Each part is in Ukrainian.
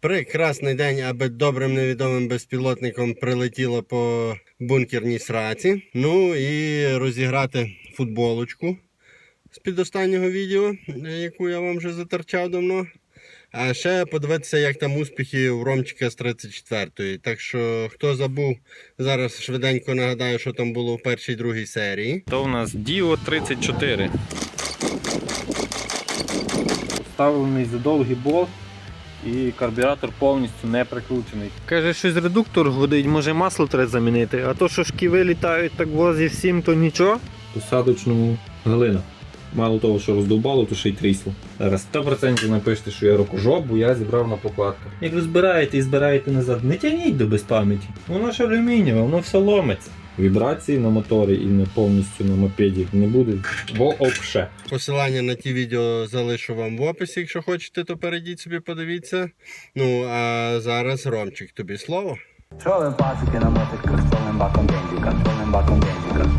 Прекрасний день, аби добрим невідомим безпілотником прилетіло по бункерній сраці. Ну і розіграти футболочку з-під останнього відео, яку я вам вже заторчав давно. А ще подивитися, як там успіхи у Ромчика з 34-ї. Так що, хто забув, зараз швиденько нагадаю, що там було в першій другій серії. То у нас Dio 34. Ставлений за довгий болт і карбюратор повністю не прикручений. Каже, щось редуктор годить, може масло треба замінити, а то що шківи літають так возі всім, то нічого. посадочному глина. Мало того, що роздовбало, то ще й трісло. Зараз 100% напишете, що я рукожоп, бо я зібрав на покладках. Як ви збираєте і збираєте назад, не тягніть до безпам'яті. Воно ж алюмінієве, воно все ломиться. Вібрації на моторі і не повністю на мопеді не буде. Вообще. Посилання на ті відео залишу вам в описі, якщо хочете, то перейдіть собі, подивіться. Ну а зараз Ромчик, тобі слово. Що пасики на мотик контрольним баком бензика, контрольним баком бензика.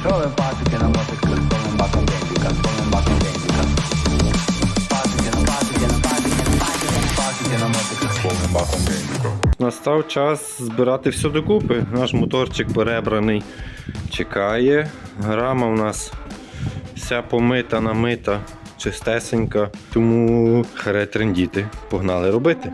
Що пасики на мотик контрольним баком бензика, контрольним баком бензика. Пасики на пасики на пасики на пасики на пасики на мотик контрольним баком бензика. Настав час збирати все докупи. Наш моторчик перебраний чекає. Грама у нас вся помита, намита, чистесенька. Тому харе трендіти. Погнали робити.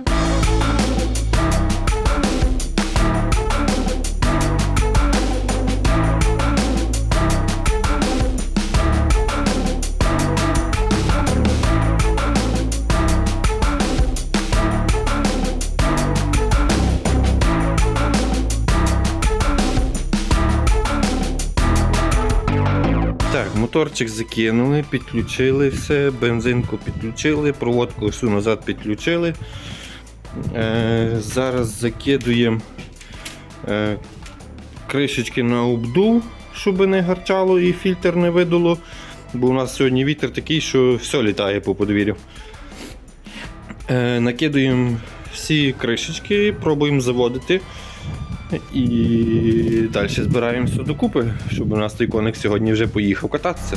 Моторчик закинули, підключили все, бензинку підключили, проводку всю назад підключили. Е, зараз закидуємо е, кришечки на обдув, щоб не гарчало і фільтр не видуло. Бо у нас сьогодні вітер такий, що все літає по подвір'ю. Е, накидуємо всі кришечки, пробуємо заводити. І далі збираємося докупи, щоб у нас той коник сьогодні вже поїхав кататися.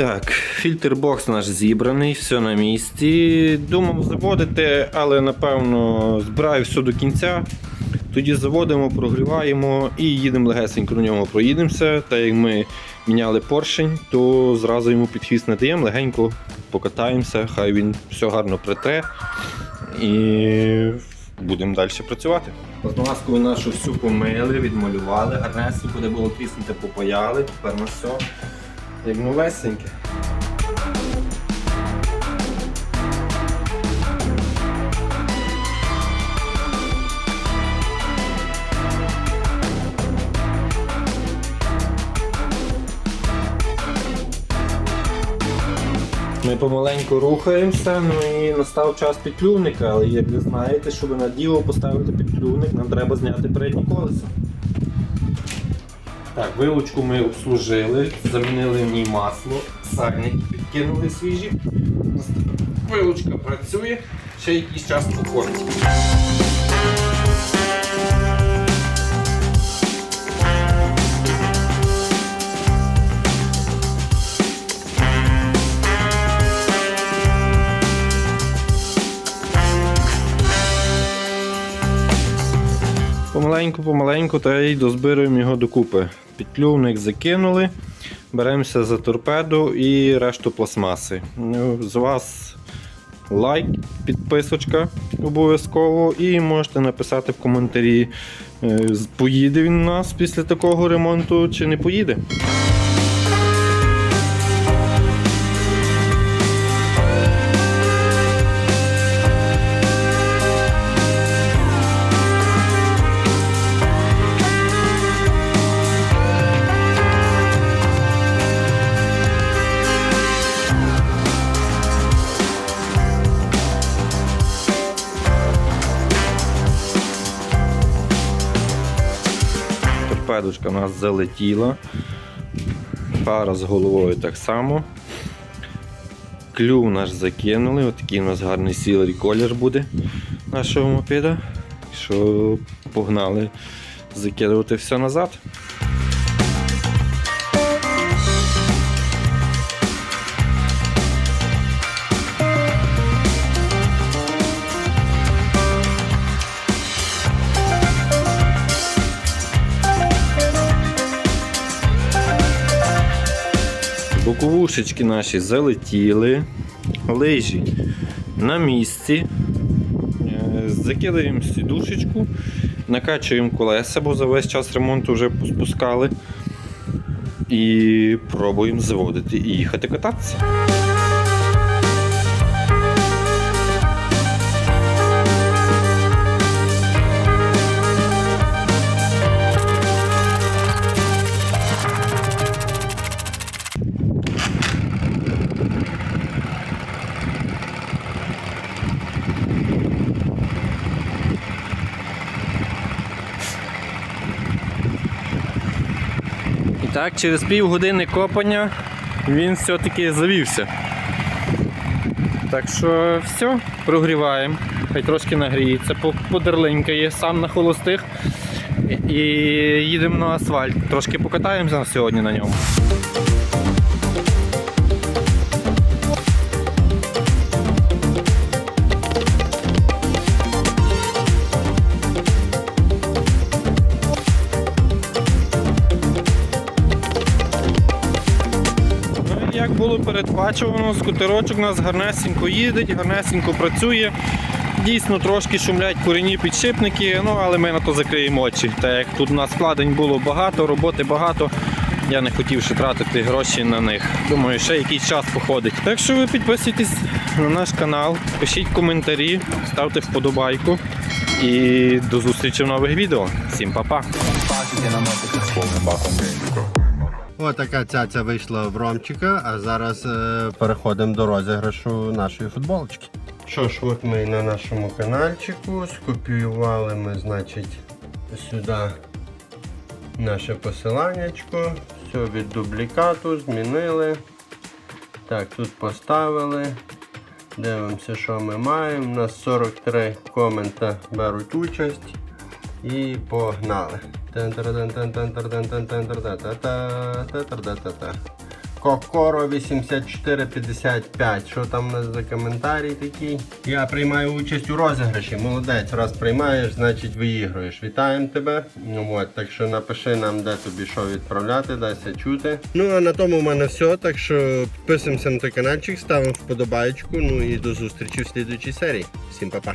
Так, фільтр бокс наш зібраний, все на місці. Думав заводити, але напевно збираю все до кінця. Тоді заводимо, прогріваємо і їдемо легесенько на ньому проїдемося. Та як ми міняли поршень, то зразу йому підхвіст не даємо, легенько покатаємося, хай він все гарно притре. І будемо далі працювати. Пластмаску нашу всю помили, відмалювали, гарнесенько, де було тріснути, попаяли. Тепер на все як новесеньке. Ми помаленьку рухаємося, ну і настав час підклювника, але як ви знаєте, щоб на діло поставити підклювник, нам треба зняти передні колеса. Так, вилучку ми обслужили, замінили в ній масло, сальники підкинули свіжі. Вилучка працює, ще якийсь час походить. Помаленьку, помаленьку та й дозбируємо його докупи. Підклювник закинули, беремося за торпеду і решту пластмаси. Ну, З вас лайк, підписочка обов'язково і можете написати в коментарі, е, поїде він у нас після такого ремонту чи не поїде. Торпедочка у нас залетіла. пара з головою так само. Клюв наш закинули, отакий у нас гарний сілий колір буде нашого мопеда. Що погнали закидувати все назад. Боковушечки наші залетіли, лижі на місці. Е, Закидаємо сідушечку, накачуємо колеса, бо за весь час ремонту вже поспускали. І пробуємо заводити і їхати кататися. Так, через півгодини копання він все-таки завівся. Так що все, прогріваємо. Хай трошки нагріється, по- подерленькає сам на холостих. І їдемо на асфальт. Трошки покатаємося сьогодні на ньому. Передбачувано, скутерочок у нас гарнесенько їздить, гарнесенько працює. Дійсно трошки шумлять курені підшипники, ну але ми на то закриємо очі. Так як тут у нас складень було багато, роботи багато. Я не хотів ще тратити гроші на них. Думаю, ще якийсь час походить. Так що ви підписуйтесь на наш канал, пишіть коментарі, ставте вподобайку. І до зустрічі в нових відео. Всім па-па! Отака цяця вийшла в Ромчика, а зараз е, переходимо до розіграшу нашої футболочки. Що ж, от ми на нашому каналчику скопіювали ми, значить, сюди наше посиланнячко. Все від дублікату змінили. Так, тут поставили. Дивимося, що ми маємо. У нас 43 комента беруть участь. І погнали. Кокоро 8455. Що там у нас за коментарі такий? Я приймаю участь у розіграші. Молодець, раз приймаєш, значить виігруєш. Вітаємо тебе. Ну от, так що напиши нам, де тобі що відправляти, дайся чути. Ну а на тому в мене все. Так що підписуємося на той каналчик, ставимо вподобайку. Ну і до зустрічі в слідуючій серії. Всім па-па.